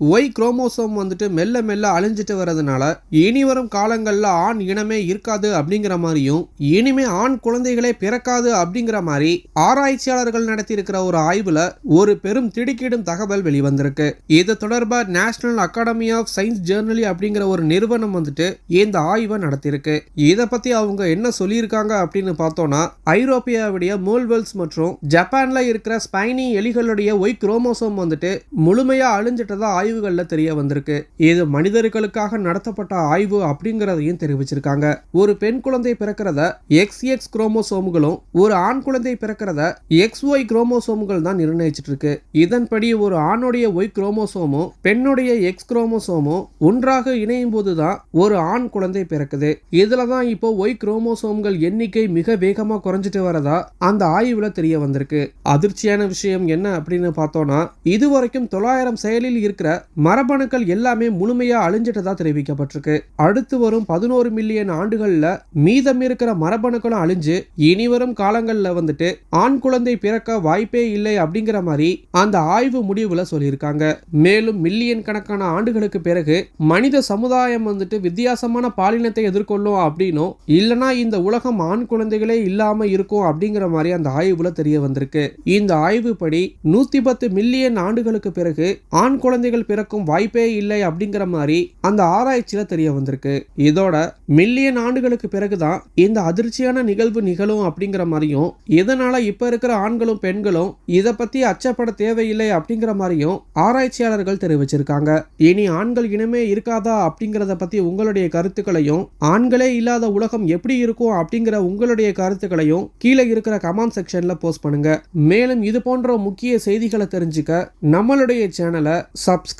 Y chromosome வந்துட்டு மெல்ல மெல்ல அழிஞ்சிட்டு வர்றதுனால இனி வரும் காலங்களில் ஆண் இனமே இருக்காது அப்படிங்கிற மாதிரியும் இனிமே ஆண் குழந்தைகளே பிறக்காது அப்படிங்கிற மாதிரி ஆராய்ச்சியாளர்கள் நடத்தியிருக்கிற ஒரு ஆய்வுல ஒரு பெரும் திடுக்கிடும் தகவல் வெளிவந்திருக்கு. இது தொடர்பாக நேஷனல் அகாடமி ஆஃப் சயின்ஸ் ஜேர்னலி அப்படிங்கிற ஒரு நிறுவனம் வந்துட்டு இந்த ஆய்வை நடத்தியிருக்கு. இதை பத்தி அவங்க என்ன சொல்லியிருக்காங்க அப்படின்னு பார்த்தோம்னா ஐரோப்பியாவுடைய மோல்வெல்ஸ் மற்றும் ஜப்பான்ல இருக்கிற ஸ்பைனி எலிகளுடைய ஒய் குரோமோசோம் வந்துட்டு முழுமையா அழிஞ்சிட்டதா ஆய்வுகள்ல தெரிய வந்திருக்கு. இது மனிதர்களுக்காக நடத்தப்பட்ட ஆய்வு அப்படிங்கறதையும் தெரிவிச்சிருக்காங்க. ஒரு பெண் குழந்தை பிறக்கிறத எக்ஸ் எக்ஸ் குரோமோசோம்களும் ஒரு ஆண் குழந்தை பிறக்கிறத எக்ஸ் ஒய் குரோமோசோம்கள் தான் நிர்ணயிச்சிட்டு இருக்கு இதன்படி ஒரு ஆணுடைய ஒய் குரோமோசோமும் பெண்ணுடைய எக்ஸ் குரோமோசோமும் ஒன்றாக இணையும் போதுதான் ஒரு ஆண் குழந்தை பிறக்குது. இதுல தான் இப்போ ஒய் குரோமோசோம்கள் எண்ணிக்கை மிக வேகமா குறைஞ்சிட்டு வரதா அந்த ஆய்வுல தெரிய வந்திருக்கு. அதிர்ச்சியான விஷயம் என்ன அப்படின்னு பார்த்தோம்னா இதுவரைக்கும் தொள்ளாயிரம் செயலில் இருக்கிற மரபணுக்கள் எல்லாமே முழுமையா அழிஞ்சிட்டதா தெரிவிக்கப்பட்டிருக்கு. அடுத்து வரும் பதினோரு மில்லியன் ஆண்டுகள்ல மீதம் இருக்கிற மரபணுக்களும் அழிஞ்சு இனி வரும் காலங்கள்ல வந்துட்டு ஆண் குழந்தை பிறக்க வாய்ப்பே இல்லை அப்படிங்கிற மாதிரி அந்த ஆய்வு முடிவுல சொல்லியிருக்காங்க. மேலும் மில்லியன் கணக்கான ஆண்டுகளுக்கு பிறகு மனித சமுதாயம் வந்துட்டு வித்தியாசமான பாலினத்தை எதிர்கொள்ளும் அப்படின்னும் இல்லனா இந்த உலகம் ஆண் குழந்தைகளே இல்லாம இருக்கும் அப்படிங்கிற மாதிரி அந்த ஆய்வுல தெரிய வந்திருக்கு. இந்த ஆய்வுப்படி நூத்தி பத்து மில்லியன் ஆண்டுகளுக்கு பிறகு ஆண் குழந்தைகள் பிறக்கும் வாய்ப்பே இல்லை அப்படிங்கிற மாதிரி அந்த ஆராய்ச்சியில தெரிய வந்திருக்கு. இதோட மில்லியன் ஆண்டுகளுக்கு பிறகுதான் இந்த அதிர்ச்சியான நிகழ்வு நிகழும் அப்படிங்கிற மாதிரியும் இதனால இப்ப இருக்கிற ஆண்களும் பெண்களும் இதை பத்தி அச்சப்பட தேவையில்லை அப்படிங்கிற மாதிரியும் ஆராய்ச்சியாளர்கள் தெரிவிச்சிருக்காங்க. இனி ஆண்கள் இனமே இருக்காதா அப்படிங்கிறத பத்தி உங்களுடைய கருத்துக்களையும் ஆண்களே இல்லாத உலகம் எப்படி இருக்கும் அப்படிங்கிற உங்களுடைய கருத்துக்களையும் கீழே இருக்கிற கமெண்ட் செக்ஷன்ல போஸ்ட் பண்ணுங்க. மேலும் இது போன்ற முக்கிய செய்திகளை தெரிஞ்சுக்க நம்மளுடைய சேனலை சப்ஸ்கிரைப்